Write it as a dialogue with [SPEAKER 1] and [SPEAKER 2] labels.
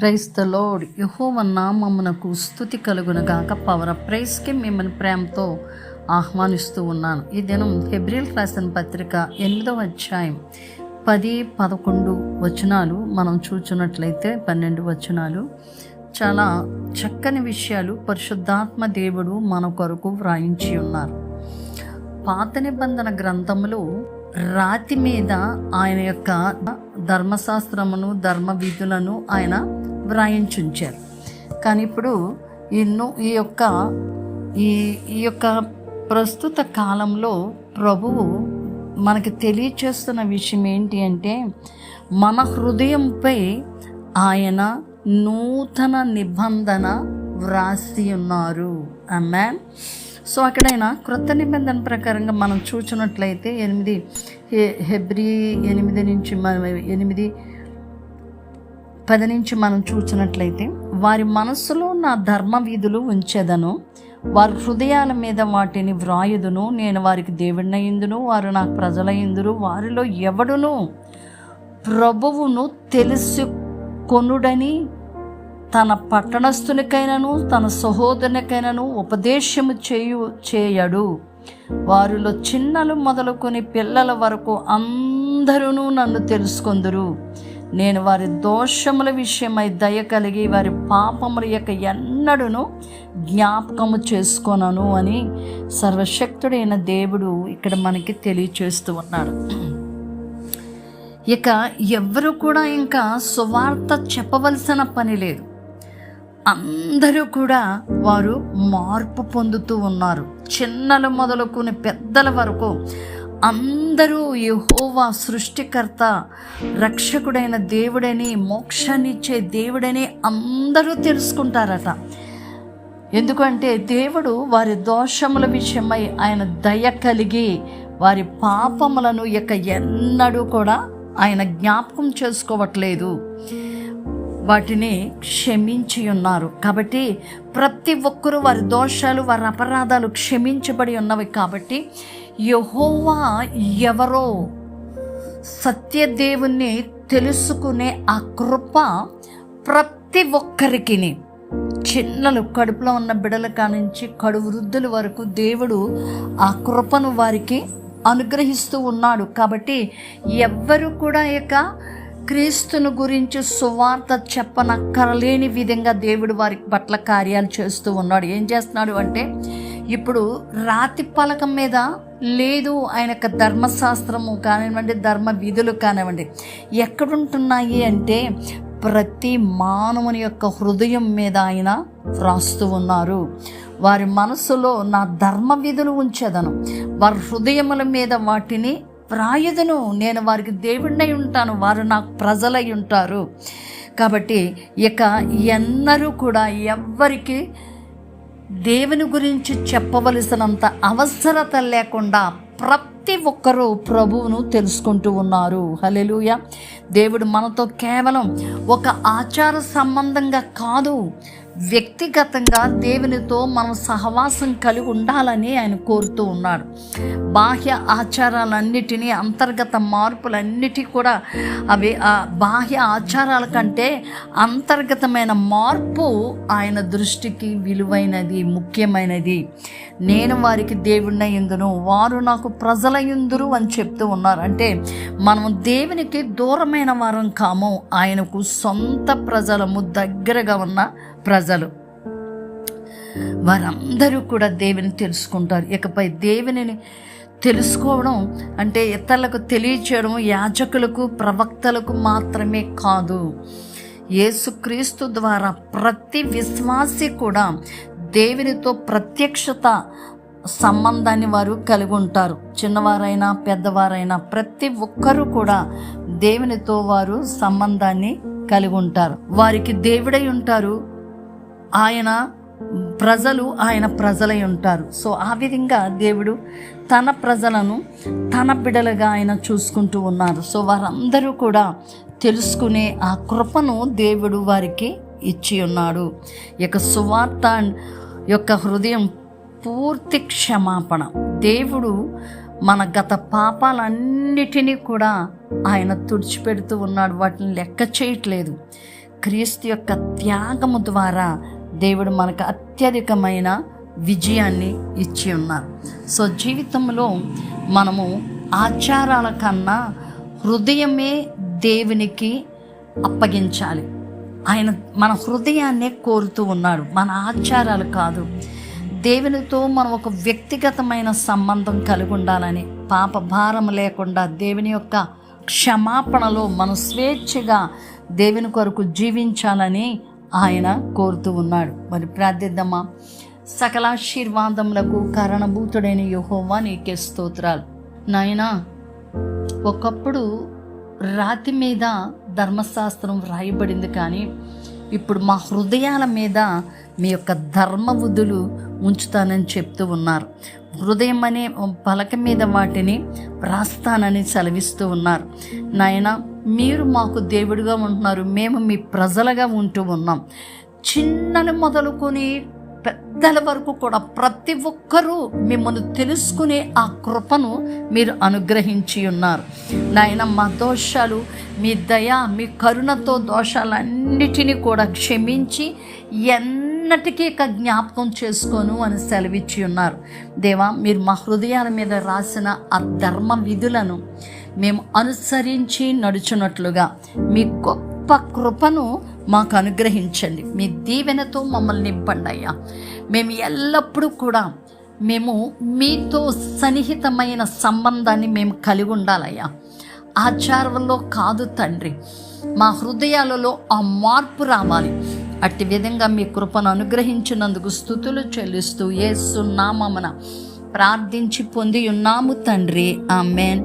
[SPEAKER 1] Praise lord యహోవ నామమునకు స్థుతి కలుగునగాక పవర్ ప్రైస్కి మిమ్మల్ని ప్రేమతో ఆహ్వానిస్తూ ఉన్నాను. ఈ దినం హెబ్రిల్ రాసిన పత్రిక ఎనిమిదవ అధ్యాయం పది పదకొండు వచనాలు మనం చూచున్నట్లయితే పన్నెండు వచనాలు. చాలా చక్కని విషయాలు పరిశుద్ధాత్మ దేవుడు మన కొరకు వ్రాయించి ఉన్నారు. పాత నిబంధన గ్రంథములో రాతి మీద ఆయన యొక్క ధర్మశాస్త్రమును ధర్మ విధులను ఆయన వ్రాయించుంచారు కానీ ఇప్పుడు ఎన్నో ఈ యొక్క ఈ ఈ యొక్క ప్రస్తుత కాలంలో ప్రభువు మనకి తెలియచేస్తున్న విషయం ఏంటి అంటే మన హృదయంపై ఆయన నూతన నిబంధన వ్రాసి ఉన్నారు. అమ్మా సో అక్కడైనా క్రొత్త నిబంధన ప్రకారంగా మనం చూచినట్లయితే ఎనిమిది హె- హెబ్రీ ఎనిమిది నుంచి ఎనిమిది పది నుంచి మనం చూసినట్లయితే వారి మనస్సులో నా ధర్మ విధులు ఉంచెదను. వారి హృదయాల మీద వాటిని వ్రాయుదును. నేను వారికి దేవుడినయిందును వారు నాకు ప్రజలయ్యిందురు వారిలో ఎవడును ప్రభువును తెలుసుకొనుడని తన పట్టణస్థునికైనను తన సహోదరునికైనను ఉపదేశము చేయు చేయడు. వారిలో చిన్నలు మొదలుకొని పిల్లల వరకు అందరూ నన్ను తెలుసుకొందురు. నేను వారి దోషముల విషయమై దయ కలిగి వారి పాపముల యొక్క ఎన్నడూను జ్ఞాపకము చేసుకొనను అని సర్వశక్తుడైన దేవుడు ఇక్కడ మనకి తెలియచేస్తూ ఉన్నాడు ఇక ఎవ్వరు కూడా ఇంకా సువార్త చెప్పవలసిన పని లేదు. అందరూ కూడా వారు మార్పు పొందుతూ ఉన్నారు. చిన్నలు మొదలుకుని పెద్దల వరకు అందరూ అందరూ యహోవా సృష్టికర్త రక్షకుడైన దేవుడని మోక్షాన్నిచ్చే దేవుడని అందరూ తెలుసుకుంటారట. ఎందుకంటే దేవుడు వారి దోషముల విషయమై ఆయన దయ కలిగి వారి పాపములను ఇక ఎన్నడూ కూడా ఆయన జ్ఞాపకం చేసుకోవట్లేదు. వాటిని క్షమించి ఉన్నారు. కాబట్టి ప్రతి ఒక్కరూ వారి దోషాలు వారి అపరాధాలు క్షమించబడి ఉన్నవి కాబట్టి యహోవా ఎవరో సత్యదేవుణ్ణి తెలుసుకునే ఆ కృప ప్రతి ఒక్కరికి చిన్నలు కడుపులో ఉన్న బిడల కానించి కడు వృద్ధుల వరకు దేవుడు ఆ కృపను వారికి అనుగ్రహిస్తూ ఉన్నాడు. కాబట్టి ఎవ్వరు కూడా ఇక క్రీస్తును గురించి సువార్త చెప్పనక్కరలేని విధంగా దేవుడు వారి పట్ల కార్యాలు చేస్తూ ఉన్నాడు. ఏం చేస్తున్నాడు అంటే ఇప్పుడు రాతి పలకం మీద లేదు ఆయన యొక్క ధర్మశాస్త్రము కానివ్వండి ధర్మ విధులు కానివ్వండి ఎక్కడుంటున్నాయి అంటే ప్రతి మానవుని యొక్క హృదయం మీద ఆయన వ్రాస్తూ ఉన్నారు. వారి మనసులో నా ధర్మ విధులు ఉంచేదను. వారి హృదయముల మీద వాటిని వ్రాయదును. నేను వారికి దేవుడినై ఉంటాను. వారు నాకు ప్రజలై ఉంటారు. కాబట్టి ఇక ఎన్నరూ కూడా ఎవ్వరికి దేవుని గురించి చెప్పవలసినంత అవసరత లేకుండా ప్రతి ఒక్కరూ ప్రభువును తెలుసుకుంటూ ఉన్నారు. హలెలుయ దేవుడు మనతో కేవలం ఒక ఆచార సంబంధంగా కాదు వ్యక్తిగతంగా దేవునితో మనం సహవాసం కలిగి ఉండాలని ఆయన కోరుతూ ఉన్నాడు. బాహ్య ఆచారాలన్నిటినీ అంతర్గత మార్పులన్నిటి కూడా అవి ఆ బాహ్య ఆచారాల కంటే అంతర్గతమైన మార్పు ఆయన దృష్టికి విలువైనది ముఖ్యమైనది. నేను వారికి దేవుడిన ఎందును వారు నాకు ప్రజల ఎందురు అని చెప్తూ ఉన్నారు. అంటే మనం దేవునికి దూరమైన వారం కాము. ఆయనకు సొంత ప్రజలము దగ్గరగా ఉన్న ప్రజలు. వారందరూ కూడా దేవుని తెలుసుకుంటారు. ఇకపై దేవునిని తెలుసుకోవడం అంటే ఇతరులకు తెలియచేయడం యాజకులకు ప్రవక్తలకు మాత్రమే కాదు. యేసుక్రీస్తు ద్వారా ప్రతి విశ్వాసి కూడా దేవునితో ప్రత్యక్షత సంబంధాన్ని వారు కలిగి ఉంటారు. చిన్నవారైనా పెద్దవారైనా ప్రతి ఒక్కరూ కూడా దేవునితో వారు సంబంధాన్ని కలిగి ఉంటారు. వారికి దేవుడై ఉంటారు. ఆయన ప్రజలు ఆయన ప్రజలై ఉంటారు. సో ఆ విధంగా దేవుడు తన ప్రజలను తన బిడలుగా ఆయన చూసుకుంటూ ఉన్నారు. సో వారందరూ కూడా తెలుసుకునే ఆ కృపను దేవుడు వారికి ఇచ్చి ఉన్నాడు. యొక్క సువార్త యొక్క హృదయం పూర్తి క్షమాపణ. దేవుడు మన గత పాపాలన్నిటినీ కూడా ఆయన తుడిచిపెడుతూ ఉన్నాడు. వాటిని లెక్క చేయట్లేదు. క్రీస్తు యొక్క త్యాగము ద్వారా దేవుడు మనకు అత్యధికమైన విజయాన్ని ఇచ్చి ఉన్నారు. సో జీవితంలో మనము ఆచారాల కన్నా హృదయమే దేవునికి అప్పగించాలి. ఆయన మన హృదయాన్నే కోరుతూ ఉన్నాడు. మన ఆచారాలు కాదు. దేవునితో మనం ఒక వ్యక్తిగతమైన సంబంధం కలిగి ఉండాలని పాప భారం లేకుండా దేవుని యొక్క క్షమాపణలో మనం స్వేచ్ఛగా దేవుని కొరకు జీవించాలని ఆయన కోరుతూ ఉన్నాడు. మరి ప్రార్థిద్దామా? సకలాశీర్వాదములకు కారణభూతుడైన యహోవా నీకే స్తోత్రాలు. నాయనా ఒకప్పుడు రాతి మీద ధర్మశాస్త్రం వ్రాయబడింది కానీ ఇప్పుడు మా హృదయాల మీద మీ యొక్క ధర్మబుద్ధులు ఉంచుతానని చెప్తూ ఉన్నారు. హృదయం అనే పలక మీద వాటిని రాస్తానని సెలవిస్తూ ఉన్నారు. నాయన మీరు మాకు దేవుడిగా ఉంటున్నారు. మేము మీ ప్రజలుగా ఉంటూ ఉన్నాం. చిన్నని మొదలుకొని పెద్దల వరకు కూడా ప్రతి ఒక్కరూ మిమ్మల్ని తెలుసుకునే ఆ కృపను మీరు అనుగ్రహించి ఉన్నారు. నాయన మా దోషాలు మీ దయ మీ కరుణతో దోషాలన్నిటినీ కూడా క్షమించి ఎన్నటికీ ఇక జ్ఞాపకం చేసుకోను అని సెలవిచ్చి ఉన్నారు. దేవా మీరు మా హృదయాల మీద రాసిన ఆ ధర్మ విధులను మేము అనుసరించి నడుచున్నట్లుగా మీ గొప్ప కృపను మాకు అనుగ్రహించండి. మీ దీవెనతో మమ్మల్ని నింపండి అయ్యా మేము ఎల్లప్పుడూ కూడా మేము మీతో సన్నిహితమైన సంబంధాన్ని మేము కలిగి ఉండాలయ్యా. ఆచారంలో కాదు తండ్రి. మా హృదయాలలో ఆ మార్పు రావాలి. అట్టి విధంగా మీ కృపను అనుగ్రహించినందుకు స్థుతులు చెల్లిస్తూ ఏసునామన ప్రార్థించి పొంది ఉన్నాము తండ్రి. ఆమెన్.